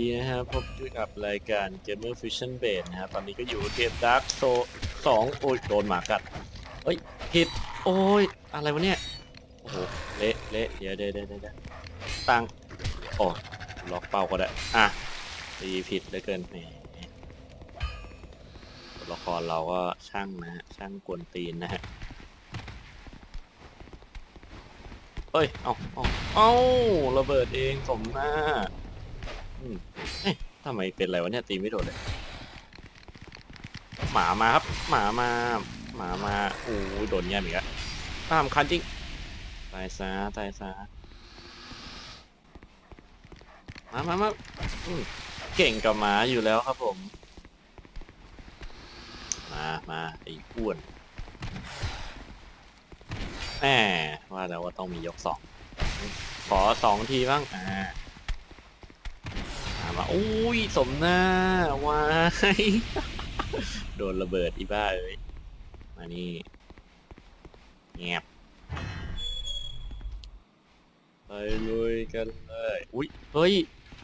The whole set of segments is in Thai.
ดีนะครับพบกับรายการ Gamer Fusion Base นะครับตอนนี้ก็อยู่เกม Dark Soul 2โอ้ยโดนหมากัดเฮ้ยผิดโอ้ยอะไรวะเนี่ย โอ้โห เละเละเดี๋ยวเดี๋ยวเดี๋ยวเดี๋ยวตังโอ้ล็อกเป้าก็ได้ อะตีผิดเหลือเกินแหมตัวละครเราก็ช่างนะฮะ ช่างกวนตีนนะฮะเอ้ย เอาเอาเอาระเบิดเองสมหน้า ทำไมเป็นไรวะเนี่ยตีไม่โดนเลย หมามาครับ หมามา หมามาโอ้ยโดนแย่มอีกแล้วตามคันจริง ตายซะตายซะมามามาอืมเก่งกับหมาอยู่แล้วครับผม มามาไอ้อ้วนแหมว่าแล้วว่าต้องมียกสอง ขอสองทีบ้าง อ่า มามาอุ้ยสมหน้าวายโดนระเบิดอีบ้าเอ้ยมานี่แงบไปลุยกันเลยอุ้ยเฮ้ย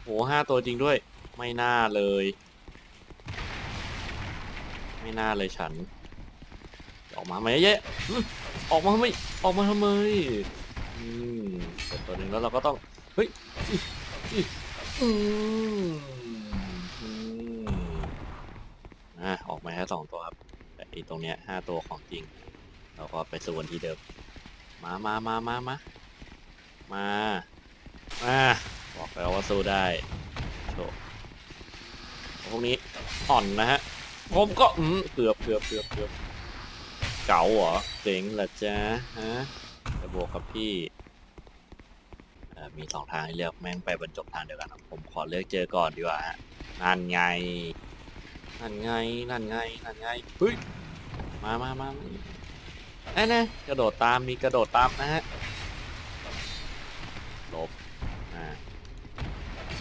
โหห้าตัวจริงด้วย ไม่น่าเลย ไม่น่าเลยฉัน ออกมาไหมเยอะออกมาทำไมออกมาทำไมอืมเปิดตัวหนึ่งแล้วเราก็ต้องเฮ้ย อืออือนะออกมาแค่สองตัวครับแต่อีตรงเนี้ยห้าตัวของจริง เราก็ไปสู้กันที่เดิม มามามามามามามาบอกแล้วว่าสู้ได้โชว์พวกนี้อ่อนนะฮะ ผมก็อืมเกือบเกือบเกือบเกือบเก๋าเหรอเจ๋งเหรอจ๊ะฮะจะบวกกับพี่ อ่อมีสองทางให้เลือกแม่งไปบรรจบทางเดียวกันครับผมขอเลือกเจอก่อนดีกว่าฮะนั่นไงนั่นไงนั่นไงนั่นไงเฮ้ยมามามามาแน่แน่กระโดดตามมีกระโดดตามนะฮะลบอ่า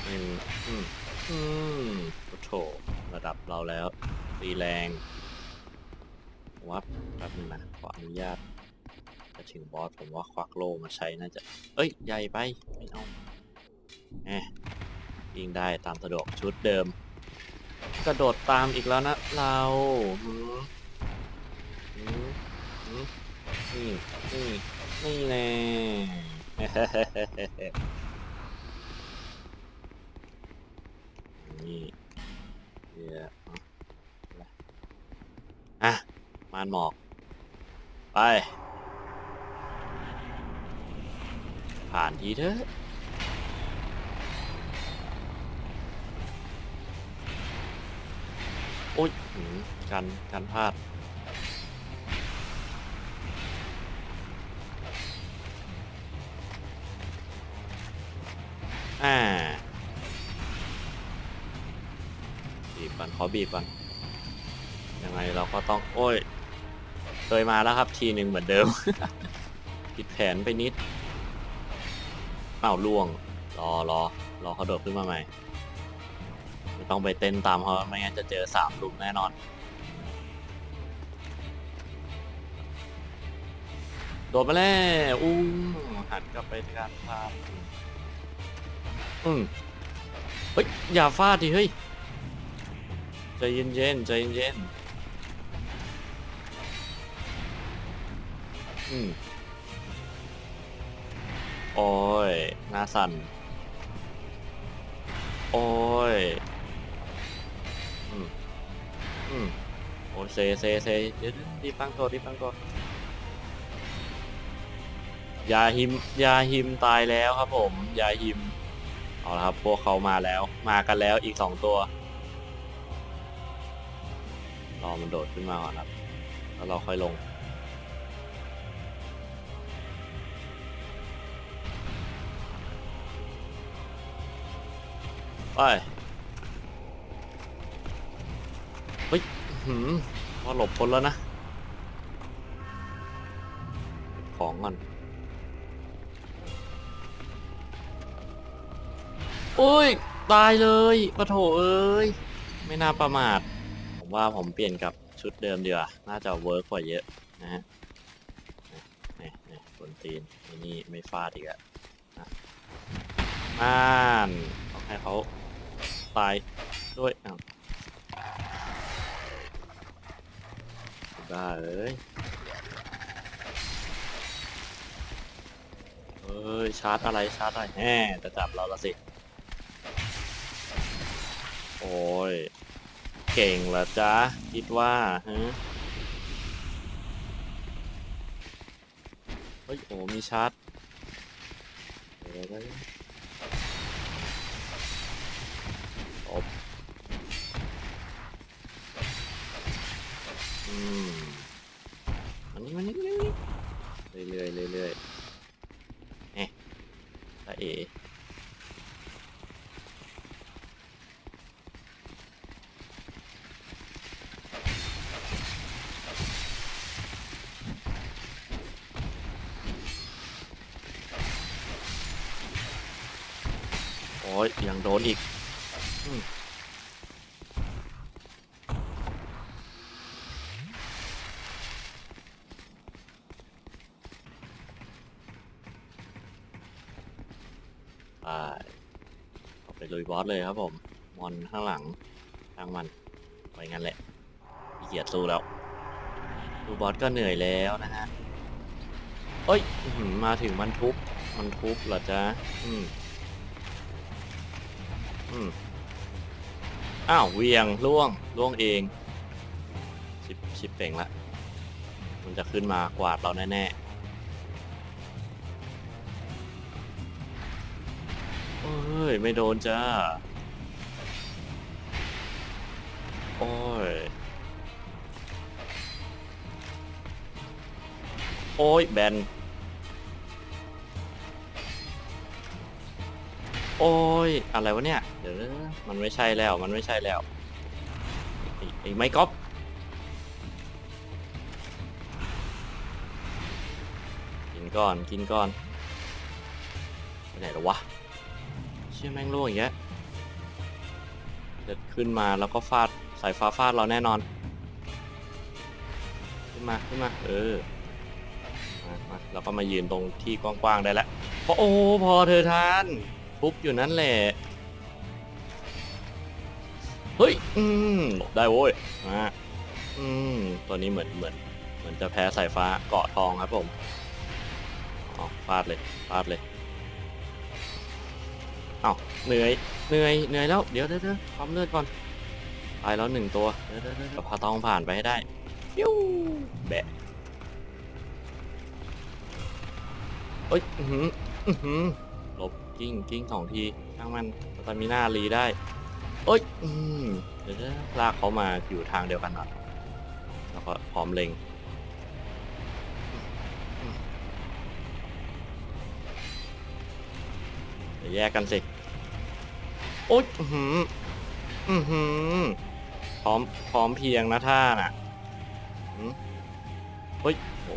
อืมอืมอืมโอ้โถระดับเราแล้วตีแรงวับแป๊บนึงนะขออนุญาต ถึงบอสผมว่าควักโล่มาใช้น่าจะ เอ้ย ใหญ่ไป ไม่เอาแหมยิงได้ตามสะดวกชุดเดิม กระโดดตามอีกแล้วนะเราหืมหืมนี่นี่นี่แน่นี่เดี๋ยวอะมานหมอก ไป ผ่านทีเถอะโอ้ยกันกันพลาดอ่าบีบก่อนขอบีบก่อนยังไงเราก็ต้อง โอ้ย เคยมาแล้วครับทีหนึ่งเหมือนเดิม ผิดแผนไปนิด อ้าวล่วง รอรอรอเขาโดดขึ้นมาใหม่ไม่ต้องไปเต้นตามเขาไม่งั้นจะเจอสามลุมแน่นอน โดดมาแล้วอู้หันกลับไปที่การฟาอืมเฮ้ย อย่าฟาดดิเฮ้ย ใจเย็นๆใจเย็นๆอืม โอ้ยหน้าสั่น โอ้ย อืม อืม โอ้ยเซเซเซเดี๋ยวรีบตั้งตัวรีบตั้งตัวยาหิมยาหิมตายแล้วครับผม ยาหิม เอาละครับ พวกเขามาแล้ว มากันแล้วอีกสองตัว รอมันโดดขึ้นมาก่อนครับ แล้วเราค่อยลง ไปเฮ้ยหืมพอหลบพ้นแล้วนะ ของก่อนโอ้ย ตายเลยปะโถเอ้ย ไม่น่าประมาท ผมว่าผมเปลี่ยนกับชุดเดิมดีกว่า น่าจะเวิร์กกว่าเยอะนะฮะนี่นี่บนตีนนี่ไม่ฟาดอีกอะอะอ่านต้องให้เขา ตายด้วยอ้าวบ้าเอ้ยเอ้ยชาร์จอะไรชาร์จอะไรแหมจะจับเราละสิ โอ้ย เก่งเหรอจ๊ะคิดว่าฮะเฮ้ยโอ้มีชาร์จเดี๋ยวๆๆ ตบอืม มันนี่มันนี่นี่เรื่อยๆเรื่อยๆเอ๊ะตาเอ๋โอ้ยยังโดนอีก ไปออกไปลุยบอสเลยครับผม มอนข้างหลังทางมันไปงั้นแหละขี้เกียจสู้แล้ว ดูบอสก็เหนื่อยแล้วนะฮะเอ้ยมาถึงมันทุบ มันทุบเหรอจ๊ะ อืม อืม อ้าวเวียงล่วงล่วงเอง ชิปชิปเป่งละ มันจะขึ้นมากวาดเราแน่ ๆ โอ้ย ไม่โดนจ้า โอ้ย โอ้ย แบน โอ้ย อะไรวะเนี่ย เดี๋ยวนะมันไม่ใช่แล้ว มันไม่ใช่แล้วไอ้ไอ้ไม่ก๊อปกินก่อน กินก่อนไปไหนแล้ววะ เชี่ยแม่งล่วงอย่างเงี้ยเดี๋ยวขึ้นมาแล้วก็ฟาดสายฟ้าฟาดเราแน่นอน ขึ้นมาขึ้นมาเออมามาแล้วก็มายืนตรงที่กว้างๆได้แล้วพอโอ้พอเธอทานทุบอยู่นั่นแหละเฮ้ยอืมหลบได้โว้ยมาอืมตัวนี้เหมือนเหมือนเหมือนจะแพ้สายฟ้าเกาะทองครับผมอ๋อฟาดเลยฟาดเลย อ้าวเหนื่อยเหนื่อยเหนื่อยแล้วเดี๋ยวเดี๋ยวเดี๋ยวปั๊มเลือดก่อนตายแล้วหนึ่งตัวเดี๋ยวเดี๋ยวเดี๋ยวพาตองผ่านไปให้ได้ฟิวแบะเอ้ยอือหืออือหือหลบกิ้งกิ้งสองทีช่างมันตามีหน้ารีได้เอ้ยอืมเดี๋ยวเดี๋ยวลากเขามาอยู่ทางเดียวกันหน่อยแล้วก็พร้อมเล็งแยกกันสิ โอ๊ยอือหืออือหือพร้อมพร้อมเพียงนะท่าน่ะหืมเฮ้ยโห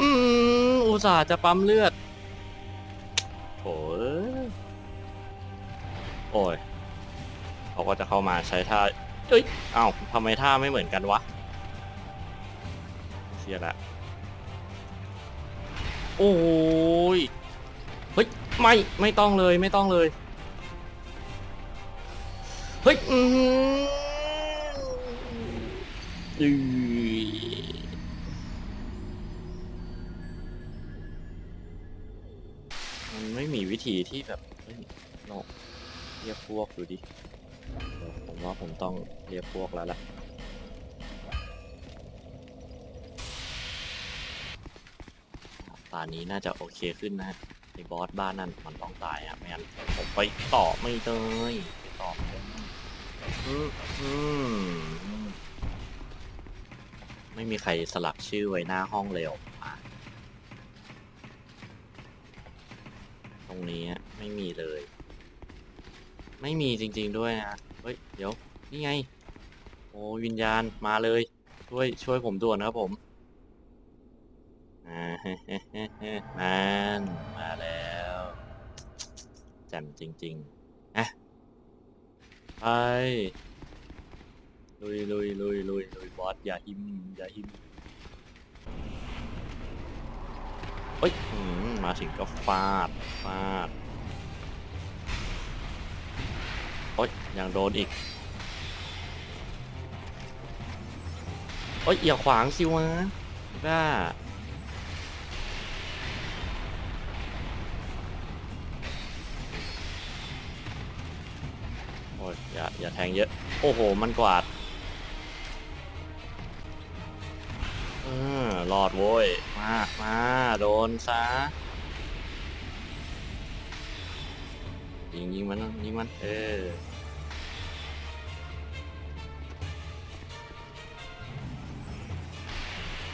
อืมอุตส่าห์จะปั๊มเลือดโถ่เอ้ยโอ้ยเขาก็จะเข้ามาใช้ท่าเอ้ยเอ้าทำไมท่าไม่เหมือนกันวะเชียละ โอ้ย ไม่ไม่ต้องเลยไม่ต้องเลย เฮ้ยอืมอือมันไม่มีวิธีที่แบบเฮ้ยเราเรียกพวกดูดิเดี๋ยวผมว่าผมต้องเรียกพวกแล้วล่ะตอนนี้น่าจะโอเคขึ้นนะไอ้ บอสบ้านนั่นมันต้องตายอะไม่งั้นผมไปต่อไม่ได้ไปต่อไม่ได้อืมอืมไม่มีใครสลักชื่อไว้หน้าห้องเลยเหรออะตรงนี้ไม่มีเลย ไม่มีจริง ๆด้วยนะเฮ้ยเดี๋ยวนี่ไง โอ้วิญญาณมาเลย ช่วยช่วยผมด่วนนะครับผม อ่า เฮ้เฮ้เฮ้เฮ้ นั่นมาแล้วแจ่มจริงๆอะไปลุยลุยลุยลุยลุยบอสอย่าหิมอย่าหิมเฮ้ยมมาถึงก็ฟาดฟาดโอ๊ยยังโดนอีกโอ๊ยอย่าขวางสิวะบ้า อย่าอย่าแทงเยอะ โอ้โห มันกวาดเออรอดโว้ย มามาโดนซะยิงยิงมันนะยิงมัน เออ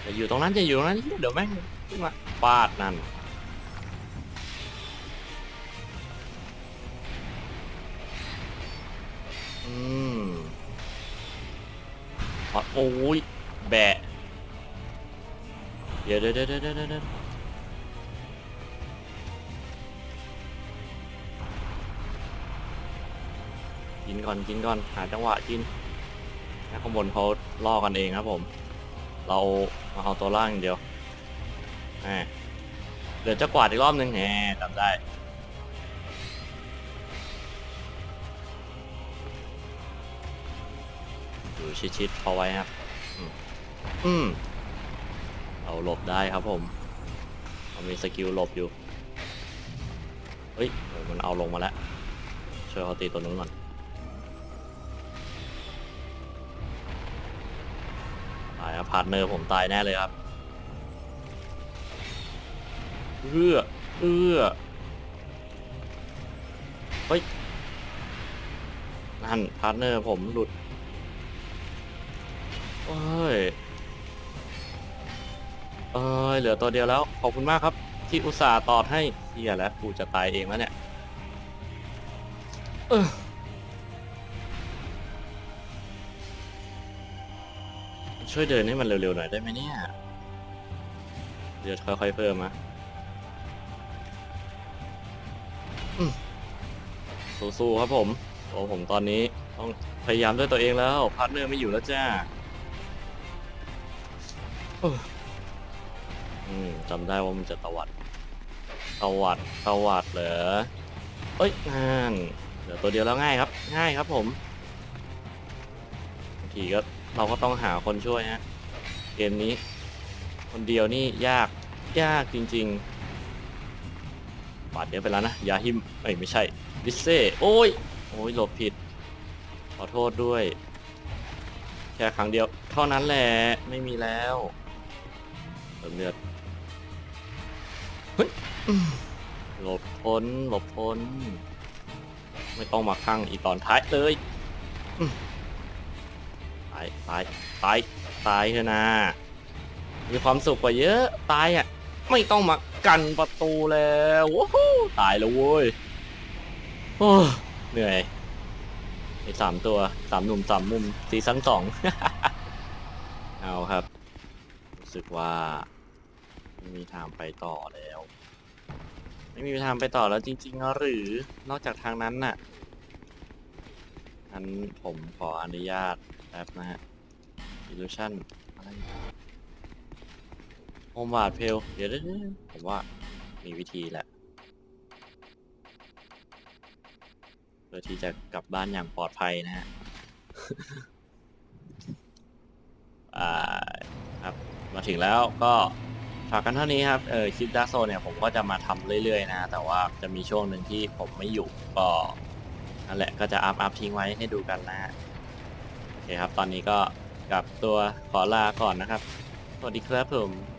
จะอยู่ตรงนั้นจะอยู่ตรงนั้น เดี๋ยวแม่งขึ้นมาปาดนั่น โอ้ยแบะเดี๋ยวเดี๋ยวเดี๋ยวเดี๋ยวเดี๋ยวกินก่อนกินก่อนหาจังหวะกินข้างบนเขาล่อกันเองครับผม เรามาเอาตัวล่างอย่างเดียวแหมเดี๋ยวจะกวาดอีกรอบนึงแหมจำได้ ชิดๆเขาไว้ครับ อืมอืมเราหลบได้ครับผมเรามีสกิลหลบอยู่ เฮ้ยโอ้มันเอาลงมาแล้ว ช่วยเขาตีตัวนู้นก่อนตายครับพาร์ทเนอร์ผมตายแน่เลยครับเอื้อเอื้อเฮ้ย นั่นพาร์ทเนอร์ผมหลุด เอ้ยเอ้ยเหลือตัวเดียวแล้ว ขอบคุณมากครับ ที่อุตส่าห์ตอดให้เฮียแล้วกูจะตายเองแล้วเนี่ยเออช่วยเดินให้มันเร็วๆหน่อยได้ไหมเนี่ย เดี๋ยวค่อยๆเพิ่มมาสู้ๆครับผมโอ้ผมตอนนี้ต้องพยายามด้วยตัวเองแล้วพาร์ทเนอร์ไม่อยู่แล้วจ้า อืมจำได้ว่ามันจะตวัด ตวัด ตวัดเหรอเอ้ยงานเหลือตัวเดียวแล้วง่ายครับ ง่ายครับผมบางทีก็เราก็ต้องหาคนช่วยฮะ เกมนี้ คนเดียวนี่ยาก ยากจริงๆปาดเดียวไปแล้วนะ ยาฮิม เอ้ยไม่ใช่ ดิเซ่ โอ้ย โอ้ยหลบผิด ขอโทษด้วย แค่ครั้งเดียว เท่านั้นแหละ ไม่มีแล้ว เติมเลือดเฮ้ยอืมหลบพ้นหลบพ้น ไม่ต้องมาข้างอีตอนท้ายเลยอืมตายตายตายตายเถอะนะ มีความสุขกว่าเยอะตายอะ ไม่ต้องมากันประตูแล้วว้าวตายแล้วเว้ยโอ้เหนื่อยไอ้สามตัวสามหนุ่มสามมุมซีซั่นสองเอาครับ รู้สึกว่าไม่มีทางไปต่อแล้ว ไม่มีทางไปต่อแล้วจริงๆหรือนอกจากทางนั้นน่ะงั้นผมขออนุญาตแป๊บนะฮะ illusion อะไรโฮมวาดเพลเดี๋ยวผมว่ามีวิธีแหละเพื่อที่จะกลับบ้านอย่างปลอดภัยนะฮะ อ่าครับ มาถึงแล้วก็ฝากกันเท่านี้ครับเออคลิปดาร์โซเนี่ยผมก็จะมาทำเรื่อยๆนะแต่ว่าจะมีช่วงหนึ่งที่ผมไม่อยู่ก็นั่นแหละก็จะอัพอัพทิ้งไว้ให้ดูกันนะฮะโอเคครับ ตอนนี้ก็กลับตัวขอลาก่อนนะครับ สวัสดีครับผม